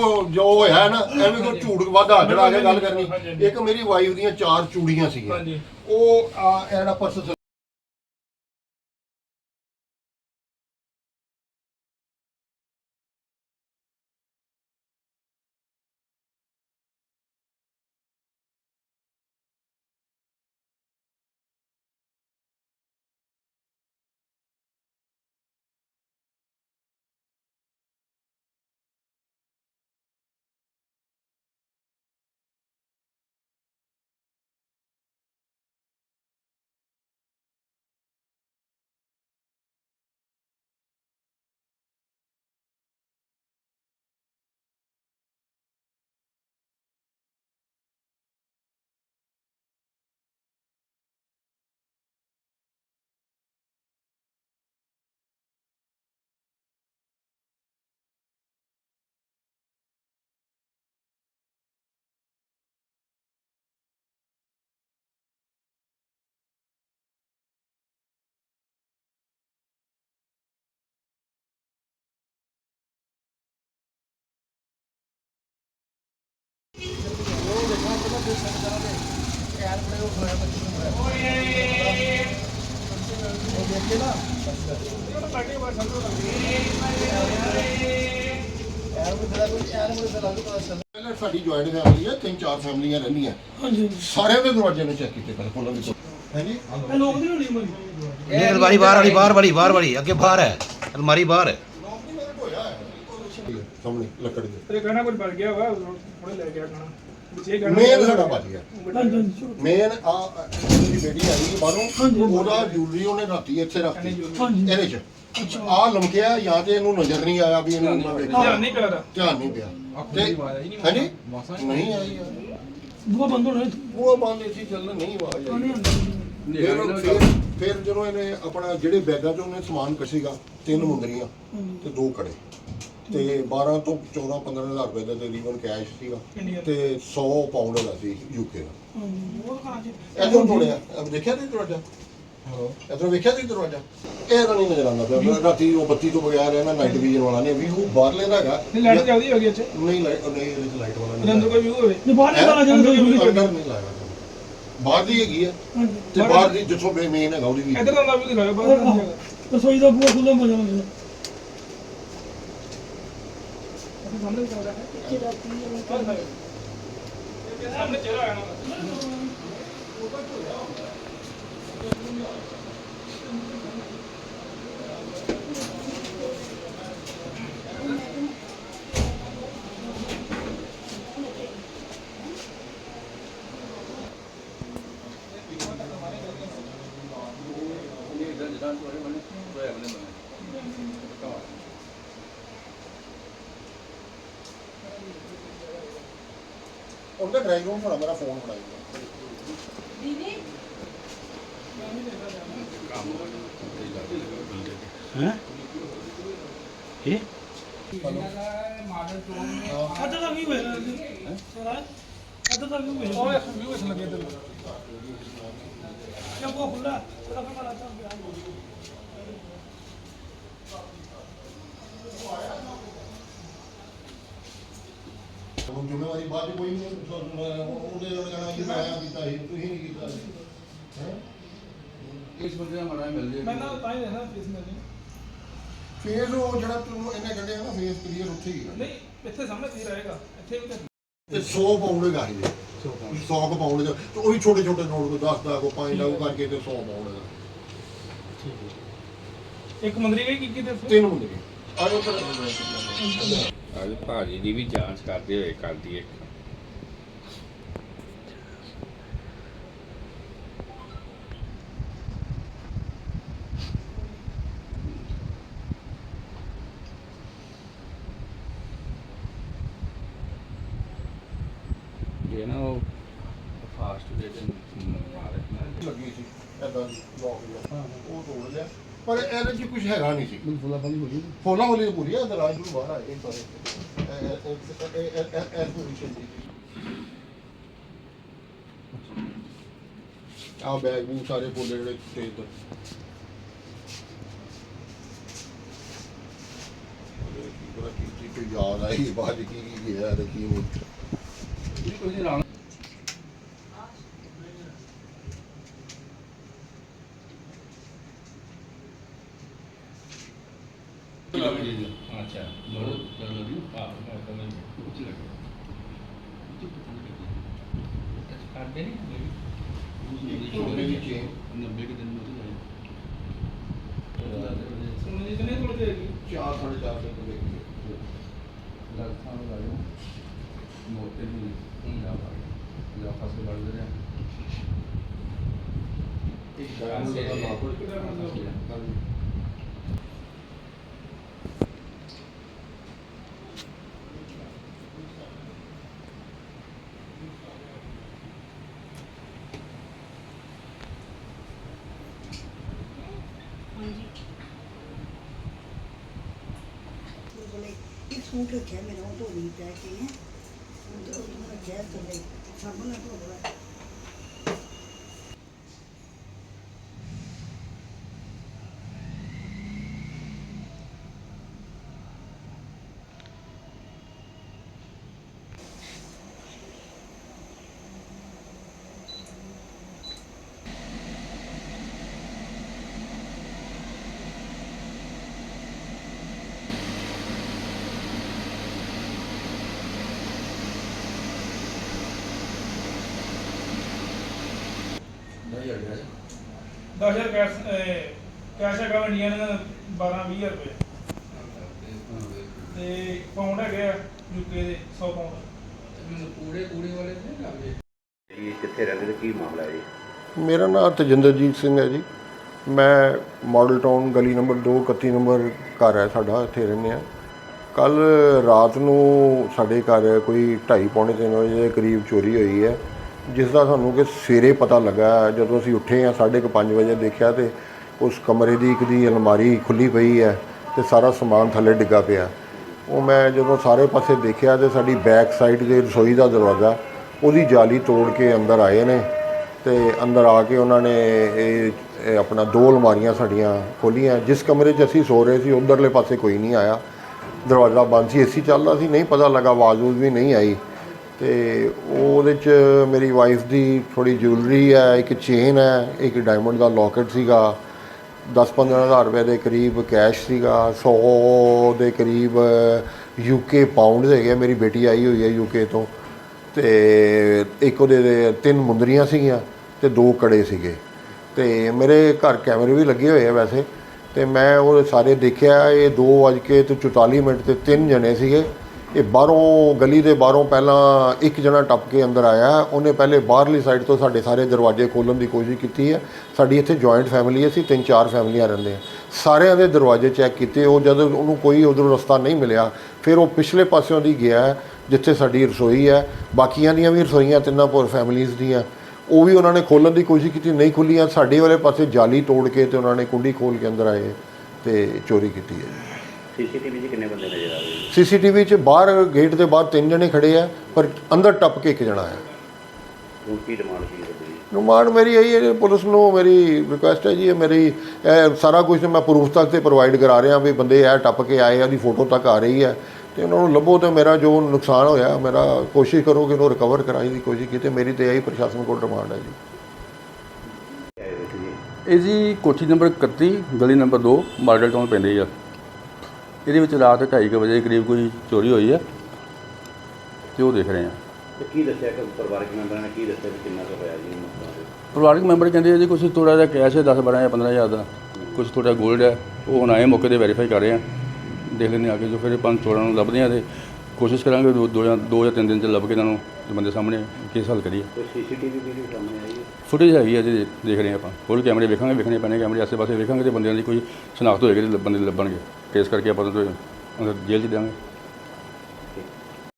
ਵੇਖੋ ਜੋ ਹੋਇਆ ਨਾ ਐਵੇਂ ਕੋ ਝੂਠ ਵਾਧਾ ਚੜਾ ਕੇ ਗੱਲ ਕਰਨੀ। ਇੱਕ ਮੇਰੀ ਵਾਈਫ ਦੀਆਂ ਚਾਰ ਚੂੜੀਆਂ ਸੀਗੀਆਂ। ਹਾਂਜੀ। ਉਹ ਆ ਇਹ ਜਿਹੜਾ ਪਰਸ ਪਹਿਲਾਂ ਸਾਡੀ ਜੁਆਇੰਟ ਫੈਮਿਲੀ ਹੈ ਤਿੰਨ ਚਾਰ ਫੈਮਲੀਆਂ ਰਹਿੰਦੀਆਂ। ਹਾਂਜੀ ਸਾਰਿਆਂ ਦੇ ਦਰਵਾਜ਼ੇ ਨੂੰ ਚੈੱਕ ਕੀਤੇ ਪਹਿਲਾਂ ਉਹਨਾਂ ਦੇ ਹਾਂਜੀ? ਲੋਕ ਦੀ ਹੋਣੀ ਮਰੀ। ਇਹ ਅਲਮਾਰੀ ਬਾਹਰ ਵਾਲੀ ਬਾਹਰ ਵਾਲੀ ਬਾਹਰ ਵਾਲੀ ਅੱਗੇ ਬਾਹਰ ਹੈ। ਅਲਮਾਰੀ ਬਾਹਰ ਹੈ। ਲੋਕ ਨਹੀਂ ਮੇਰੇ ਹੋਇਆ। ਹੈ ਸਾਹਮਣੇ ਲੱਕੜ ਦੇ। ਤੇਰੇ ਕਹਿਣਾ ਕੁਝ ਬਣ ਗਿਆ ਵਾ ਥੋੜੇ ਲੈ ਗਿਆ ਖਾਣਾ। ਵਿਚੇ ਮੇਨ ਸਾਡਾ ਬਚ ਗਿਆ ਮੇਨ ਆ ਮੇਰੀ ਬੇਟੀ ਆਈ ਬਾਹਰੋਂ। ਉਹਦਾ ਜੂਲਰੀ ਉਹਨੇ ਰਾਤੀ ਇੱਥੇ ਰੱਖਤੀ। ਇਹਦੇ ਚ। ਆ ਲਮਕਿਆ ਜਾਂ ਤੇ ਇਹਨੂੰ ਨਜ਼ਰ ਨਹੀਂ ਆਇਆ ਵੀ ਇਹਨੂੰ ਨਾ ਵੇਖਿਆ ਧਿਆਨ ਨਹੀਂ ਪਿਆ ਧਿਆਨ ਨਹੀਂ ਪਿਆ। ਤੇ ਹਾਂਜੀ? ਨਹੀਂ ਆਈ ਯਾਰ ਬੰਦ ਹੋਣਾ ਉਹ ਬੰਦ ਸੀ ਚੱਲ ਨਹੀਂ ਆਵਾਜ਼ ਆਈ। ਫਿਰ ਫਿਰ ਫਿਰ ਜਦੋਂ ਇਹਨੇ ਆਪਣਾ ਜਿਹੜੇ ਬੈਗਾਂ 'ਚ ਉਹਨੇ ਸਮਾਨ ਕੱਢੀਗਾ ਤਿੰਨ ਮੁੰਦਰੀਆਂ ਤੇ ਦੋ ਕੜੇ। ਤੇ 12 ਤੋਂ 14 15000 ਰੁਪਏ ਦਾ ਤਕਰੀਬਨ ਕੈਸ਼ ਸੀਗਾ ਇੰਡੀਆ ਤੇ 100 ਪਾਉਂਡ ਦਾ ਸੀ ਯੂਕੇ ਦਾ। ਉਹ ਕਰਾਂ ਜੀ ਇਧਰੋਂ ਤੋੜਿਆ। ਅਬ ਦੇਖਿਆ ਤੁਸੀਂ ਦਰਵਾਜ਼ਾ? ਇਧਰੋਂ ਵੇਖਿਆ ਤੁਸੀਂ ਦਰਵਾਜ਼ਾ? ਇਹ ਤਾਂ ਨਹੀਂ ਨਜ਼ਰ ਆਉਂਦਾ ਪਿਆ। ਰਾਤੀ ਉਹ ਬੱਤੀ ਤੋਂ ਬਗੈਰ ਇਹਨਾਂ ਨਾਈਟ ਵਿਜ਼ਨ ਵਾਲਾ ਨਹੀਂ ਵੀ ਉਹ ਬਾਹਰਲੇ ਦਾ ਹੈਗਾ। ਨਹੀਂ ਲਾਈਟ ਚੱਲਦੀ ਹੋਗੀ ਇੱਥੇ। ਨਹੀਂ ਲਾਈਟ ਨਹੀਂ ਇਹਦੇ ਲਾਈਟ ਵਾਲਾ ਅੰਦਰ ਨਹੀਂ ਕੋਈ ਵਿਊ ਹੋਵੇ। ਜੇ ਬਾਹਰ ਚਾਹੁੰਦੇ ਹੋ ਅੰਦਰ ਨਹੀਂ ਲਾਇਆ। ਬਾਹਰ ਦੀ ਹੈਗੀ ਹੈ ਤੇ ਬਾਹਰ ਦੀ ਜਿੱਥੋਂ ਮੇਨ ਹੈਗਾ ਉਹਦੀ ਵੀ। ਇੱਧਰ ਦਾ ਵਿਊ ਦਿਖਾਓ ਬਾਹਰ ਨਹੀਂ ਰਸੋਈ ਦਾ ਬੂਹਾ ਖੁੱਲਾ ਹੋ ਜਾਣਾ ਸਾਹਮਣੇ ਚੱਲ ਰਿਹਾ ਹੈ ਸਾਹਮਣੇ ਚਿਹਰਾ ਆਇਆ ਨਾ ਉਹਦਾ ਡਰਾਈਵ ਰੂਮ ਫੜਾ ਮੇਰਾ ਫੋਨ ਫੜਾਈ ਹੈ? ਇਹ? ਅੱਧ ਦਾ ਵੀ ਹੋਇਆ ਸਰਾ ਅੱਧ ਦਾ ਵੀ ਹੋਇਆ ਉਹ ਵਿਊ ਇਸ ਲੱਗੇ ਇੱਧਰ ਕਿਆ ਬੂਹਾ ਖੁੱਲਾ ਥੋੜਾ ਫਾ ਮਾਰਾ ਤਾਂ ਜ਼ਿੰਮੇਵਾਰੀ ਬਾਅਦ ਚ ਕੋਈ ਨਹੀਂ ਉਹਦੇ ਨਾਲ ਕਹਿਣਾ ਕਿ ਮੈਂ ਕੀਤਾ ਸੀ ਤੁਸੀਂ ਨਹੀਂ ਕੀਤਾ ਹੈ? ਇਸ ਬੰਦੇ ਦਾ ਮਾੜਾ ਮਿਲ ਜੇ ਮੈਂ ਨਾ ਤਾਂ ਹੀ ਰਹਿਣਾ ਇਸ में ਫੇਰ ਉਹ ਜਿਹੜਾ ਤੈਨੂੰ ਇਹਨੇ ਕੱਢਿਆ ਨਾ ਫੇਸ ਕਲੀਅਰ ਉੱਥੇ ਹੀ ਹੈ ਨਹੀਂ ਇੱਥੇ ਸਾਹਮਣੇ ਕੀ ਰਹੇਗਾ ਇੱਥੇ ਵੀ ਤਾਂ ਤੇ 100 ਪਾਉਂਡ ਹੈਗਾ ਸੀ 100 ਕੁ ਪਾਉਂਡ ਦਾ ਤੇ ਉਹ ਵੀ ਛੋਟੇ ਛੋਟੇ ਨੋਟ ਕੋ 10 ਦਾ ਕੋ 5 ਦਾ ਕੋ ਕਰਕੇ ਤੇ 100 ਪਾਉਂਡ ਦਾ ਇੱਕ ਮੰਦਰੀ ਗਈ ਕੀ ਕੀ ਦੱਸੋ ਤਿੰਨ ਹੁੰਦੇ ਨੇ ਆਜੋ ਫਿਰ ਅੱਜ ਭਾਜੀ ਦੀ ਵੀ ਜਾਂਚ ਕਰਦੇ ਹੋਏ ਕਰਦੀ ਹੈ ਇਹ ਨਾ ਉਹ ਫਾਸਟ ਜਿਹੜੇ ਮਾਰਕ ਨਾ ਲੱਗੀ ਸੀ ਐਦਾਂ ਲੋਕ ਉਹ ਤੋੜ ਲਿਆ। ਪਰ ਇਹਦੇ ਚ ਕੁਝ ਹੈਗਾ ਨਹੀਂ ਸੀ ਫੁੱਲਾ ਫੁੱਲੀ ਹੋ ਗਈ ਫੋਲਾ ਵਾਲੀ ਪੂਰੀ ਹੈ ਦਰਾਜ ਨੂੰ ਬਾਹਰ ਆਏ ਸਾਰੇ ਪੋਜੀਸ਼ਨ ਦੀ ਆ ਬੈਗ ਬੂ ਸਾਰੇ ਫੋਲੇ ਜਿਹੜੇ ਤੇ ਇੱਧਰ। ਕੋਈ ਯਾਦ ਆਈ ਬਾਅਦ ਕੀ ਕੀ ਗਿਆ ਤੇ ਕੀ ਨਹੀਂ ਇਹ ਕੋਈ ਨਹੀਂ ਨਾਲ ਅੱਛਾ। ਲੋੜ ਕਰ ਲਓ ਹਾਂ ਉੱਚੀ ਲੱਗੇ ਕਰਦੇ ਨਹੀਂ ਉਹਦੇ ਵਿੱਚ 90 ਕੇ ਦਿਨ ਉੱਤੇ ਜਾਏ ਸੁਣ ਜੀ ਕਿੰਨੇ ਕੋਲ ਤੇ ਹੈਗੀ? 4 4.5 ਤੱਕ ਦੇਖੀ ਲੱਗਦਾ ਨੂੰ ਲਾਇਓ। ਮੋਟੇ ਨੂੰ ਜਾ ਪਾ ਜਾ ਫਸਲ ਬਣ ਰਿਹਾ ਇੱਕ ਡਾਇਮੰਡ ਦਾ ਨਾਪ बोले एक सूट रखा मेरा वो धोनी पै के है तो उसमें रखा थल्ले साबुन ना धो 10000 ਕੈਸ਼ ਕੈਸ਼ ਹੈਗਾ ਇੰਡੀਅਨ 12 20 ਰੁਪਏ। ਤੇ ਪਾਉਂਡ ਹੈਗੇ ਆ ਯੂਕੇ ਦੇ 100 ਪਾਉਂਡ ਮੈਨੂੰ ਕੂੜੇ ਕੂੜੇ ਵਾਲੇ ਨਹੀਂ ਲੱਗਦੇ ਇਹ ਕਿੱਥੇ ਰਹਿੰਦੇ ਤੇ ਕੀ ਮਾਮਲਾ ਹੈ ਜੀ? ਮੇਰਾ ਨਾਮ ਤਜਿੰਦਰਜੀਤ ਸਿੰਘ ਹੈ ਜੀ। ਮੈਂ ਮਾਡਲ ਟਾਊਨ ਗਲੀ ਨੰਬਰ 2 31 ਨੰਬਰ ਘਰ ਹੈ ਸਾਡਾ ਇੱਥੇ ਰਹਿੰਦੇ ਆ ਕੱਲ ਰਾਤ ਨੂੰ ਸਾਡੇ ਘਰ ਕੋਈ 2:30 ਪੌਣੇ 3 ਵਜੇ ਦੇ ਕਰੀਬ ਚੋਰੀ ਹੋਈ ਹੈ। ਜਿਸ ਦਾ ਸਾਨੂੰ ਕਿ ਸਵੇਰੇ ਪਤਾ ਲੱਗਾ, ਜਦੋਂ ਅਸੀਂ ਉੱਠੇ ਆ 5:30 ਵਜੇ ਦੇਖਿਆ ਤੇ ਉਸ ਕਮਰੇ ਦੀ ਇੱਕ ਦੀ ਅਲਮਾਰੀ ਖੁੱਲੀ ਪਈ ਹੈ ਤੇ ਸਾਰਾ ਸਮਾਨ ਥੱਲੇ ਡਿੱਗਾ ਪਿਆ। ਉਹ ਮੈਂ ਜਦੋਂ ਸਾਰੇ ਪਾਸੇ ਦੇਖਿਆ ਤੇ ਸਾਡੀ ਬੈਕ ਸਾਈਡ ਦੇ ਰਸੋਈ ਦਾ ਦਰਵਾਜ਼ਾ, ਉਹਦੀ ਜਾਲੀ ਤੋੜ ਕੇ ਅੰਦਰ ਆਏ ਨੇ ਤੇ ਅੰਦਰ ਆ ਕੇ ਉਹਨਾਂ ਨੇ ਇਹ ਆਪਣਾ ਦੋ ਅਲਮਾਰੀਆਂ ਸਾਡੀਆਂ ਖੋਲੀਆਂ ਜਿਸ ਕਮਰੇ 'ਚ ਅਸੀਂ ਸੋ ਰਹੇ ਸੀ, ਉਧਰਲੇ ਪਾਸੇ ਕੋਈ ਨਹੀਂ ਆਇਆ। ਦਰਵਾਜ਼ਾ ਬੰਦ ਸੀ, ਏਸੀ ਚੱਲਦਾ ਸੀ, ਨਹੀਂ ਪਤਾ ਲੱਗਾ ਆਵਾਜ਼ ਊਜ਼ ਵੀ ਨਹੀਂ ਆਈ। ਤੇ ਉਹਦੇ 'ਚ ਮੇਰੀ ਵਾਈਫ ਦੀ ਥੋੜੀ ਜੁਐਲਰੀ ਹੈ, ਇੱਕ ਚੇਨ ਹੈ, ਇੱਕ ਡਾਇਮੰਡ ਦਾ ਲੋਕਟ ਸੀਗਾ। 10-15 ਹਜ਼ਾਰ ਰੁਪਏ ਦੇ ਕਰੀਬ ਕੈਸ਼ ਸੀਗਾ 100 ਦੇ ਕਰੀਬ ਯੂਕੇ ਪਾਉਂਡ ਹੈਗੇ ਮੇਰੀ ਬੇਟੀ ਆਈ ਹੋਈ ਹੈ ਯੂਕੇ ਤੋਂ। ਤੇ ਇੱਕ ਉਹਦੇ ਤਿੰਨ ਮੁੰਦਰੀਆਂ ਸੀਗੀਆਂ ਤੇ ਦੋ ਕੜੇ ਸੀਗੇ। ਤੇ ਮੇਰੇ ਘਰ ਕੈਮਰੇ ਵੀ ਲੱਗੇ ਹੋਏ ਆ ਵੈਸੇ। ਤੇ ਮੈਂ ਉਹ ਸਾਰੇ ਦੇਖਿਆ, ਇਹ 2 ਵਜ ਕੇ ਤੇ 44 ਮਿੰਟ ਤੇ ਤਿੰਨ ਜਣੇ ਸੀਗੇ। ਇਹ ਬਾਹਰੋਂ, ਗਲੀ ਦੇ ਬਾਹਰੋਂ ਪਹਿਲਾਂ ਇੱਕ ਜਣਾ ਟੱਪ ਕੇ ਅੰਦਰ ਆਇਆ। ਉਹਨੇ ਪਹਿਲੇ ਬਾਹਰਲੀ ਸਾਈਡ ਤੋਂ ਸਾਡੇ ਸਾਰੇ ਦਰਵਾਜ਼ੇ ਖੋਲ੍ਹਣ ਦੀ ਕੋਸ਼ਿਸ਼ ਕੀਤੀ ਹੈ। ਸਾਡੀ ਇੱਥੇ ਜੁਆਇੰਟ ਫੈਮਿਲੀ ਅਸੀਂ ਤਿੰਨ ਚਾਰ ਫੈਮਲੀਆਂ ਰਹਿੰਦੇ ਹਾਂ। ਸਾਰਿਆਂ ਦੇ ਦਰਵਾਜ਼ੇ ਚੈੱਕ ਕੀਤੇ। ਉਹ ਜਦੋਂ ਉਹਨੂੰ ਕੋਈ ਉਧਰੋਂ ਰਸਤਾ ਨਹੀਂ ਮਿਲਿਆ, ਫਿਰ ਉਹ ਪਿਛਲੇ ਪਾਸਿਓਂ ਦੀ ਗਿਆ ਜਿੱਥੇ ਸਾਡੀ ਰਸੋਈ ਹੈ। ਬਾਕੀਆਂ ਦੀਆਂ ਵੀ ਰਸੋਈਆਂ ਤਿੰਨਾਂ ਪੂਰ ਫੈਮਲੀਆਂ ਦੀਆਂ। ਉਹ ਵੀ ਉਹਨਾਂ ਨੇ ਖੋਲ੍ਹਣ ਦੀ ਕੋਸ਼ਿਸ਼ ਕੀਤੀ, ਨਹੀਂ ਖੁੱਲੀਆਂ। ਸਾਡੇ ਵਾਲੇ ਪਾਸੇ ਜਾਲੀ ਤੋੜ ਕੇ ਤੇ ਉਹਨਾਂ ਨੇ ਕੁੰਡੀ ਖੋਲ ਕੇ ਅੰਦਰ ਆਏ ਤੇ ਚੋਰੀ ਕੀਤੀ ਹੈ। ਸੀਸੀਟੀਵੀ 'ਚ ਕਿੰਨੇ ਬੰਦੇ ਨਜ਼ਰ ਆ ਰਹੇ ਜੀ ਸੀਸੀਟੀਵੀ 'ਚ ਬਾਹਰ ਗੇਟ ਦੇ ਬਾਹਰ ਤਿੰਨ ਜਣੇ ਖੜੇ ਆ ਪਰ ਅੰਦਰ ਟੱਪ ਕੇ ਇੱਕ ਜਣਾ ਆਇਆ ਹੁਣ ਕੀ ਡਿਮਾਂਡ ਕੀ ਹੈ ਜੀ ਡਿਮਾਂਡ ਮੇਰੀ ਇਹੀ ਹੈ ਪੁਲਿਸ ਨੂੰ ਮੇਰੀ ਰਿਕੁਐਸਟ ਹੈ ਜੀ ਇਹ ਮੇਰੀ ਇਹ ਸਾਰਾ ਕੁਝ ਮੈਂ ਪ੍ਰੂਫ ਤੱਕ ਤੇ ਪ੍ਰੋਵਾਈਡ ਕਰਾ ਰਿਹਾ ਵੀ ਬੰਦੇ ਇਹ ਟੱਪ ਕੇ ਆਏ ਆ ਉਹਦੀ ਫੋਟੋ ਤੱਕ ਆ ਰਹੀ ਹੈ। ਤੇ ਉਹਨਾਂ ਨੂੰ ਲੱਭੋ ਤੇ ਮੇਰਾ ਜੋ ਨੁਕਸਾਨ ਹੋਇਆ ਮੇਰਾ ਕੋਸ਼ਿਸ਼ ਕਰੋ ਕਿ ਉਹਨੂੰ ਰਿਕਵਰ ਕਰਾਈ ਦੀ ਕੋਸ਼ਿਸ਼ ਕੀਤੀ ਮੇਰੀ ਤੇ ਇਹੀ ਪ੍ਰਸ਼ਾਸਨ ਕੋਲ ਡਿਮਾਂਡ ਹੈ ਜੀ। ਆਏ ਹੋਏ ਸੀ ਜੀ। ਇਹ ਜੀ ਕੋਠੀ ਨੰਬਰ 31 ਗਲੀ ਨੰਬਰ 2 ਮਾਡਲ ਟਾਊਨ ਪੈਂਦੀ ਆ। ਇਹਦੇ ਵਿੱਚ ਰਾਤ 2:30 ਵਜੇ ਦੇ ਕਰੀਬ ਕੋਈ ਚੋਰੀ ਹੋਈ ਆ ਤੇ ਉਹ ਦੇਖ ਰਹੇ ਆ ਤੇ ਕੀ ਦੱਸਿਆ ਕਿ ਪਰਿਵਾਰਕ ਮੈਂਬਰਾਂ ਨੇ ਕੀ ਦੱਸਿਆ ਕਿੰਨਾ ਕੁ ਹੋਇਆ ਜੀ? ਪਰਿਵਾਰਕ ਮੈਂਬਰ ਕਹਿੰਦੇ ਆ ਜੀ ਕੁਝ ਥੋੜਾ ਜਿਹਾ ਕੈਸ਼ ਹੈ 10 12 ਜਾਂ 15 ਹਜ਼ਾਰ ਦਾ। ਕੁਝ ਥੋੜਾ 골ਡ ਹੈ। ਉਹ ਹੁਣ ਆਏ ਮੌਕੇ ਤੇ ਵੈਰੀਫਾਈ ਕਰ ਰਹੇ ਆ ਦੇਖ ਲੈਂਦੇ ਆ ਕੇ ਜੋ ਫਿਰ ਪੰਜ ਚੋਰਾਂ ਨੂੰ ਲੱਭਦੇ ਆ ਤੇ ਕੋਸ਼ਿਸ਼ ਕਰਾਂਗੇ ਦੋ ਦੋ ਜਾਂ ਦੋ ਜਾਂ ਤਿੰਨ ਦਿਨ ਚ ਲੱਭ ਕੇ ਇਹਨਾਂ ਨੂੰ ਤੇ ਬੰਦੇ ਸਾਹਮਣੇ ਕੇਸ ਹੱਲ ਕਰੀਏ। ਕੋਈ ਸੀਸੀਟੀਵੀ ਵੀਡੀਓ ਸਾਹਮਣੇ ਆਈ ਹੈ? ਫੁਟੇਜ ਹੈਗੀ ਹੈ ਜੀ ਦੇਖ ਰਹੇ ਹਾਂ ਆਪਾਂ। ਹੋਰ ਕੈਮਰੇ ਵੇਖਾਂਗੇ ਵੇਖਣੇ ਪੈਣੇ ਕੈਮਰੇ ਆਸੇ ਪਾਸੇ ਵੇਖਾਂਗੇ ਤੇ ਬੰਦਿਆਂ ਦੀ ਕੋਈ ਸ਼ਨਾਖਤ ਹੋਏਗੀ ਤੇ ਬੰਦੇ ਲੱਭਣਗੇ। ਕੇਸ ਕਰਕੇ ਆਪਾਂ ਉਹਨਾਂ ਅੰਦਰ ਜੇਲ੍ਹ 'ਚ ਦੇਵਾਂਗੇ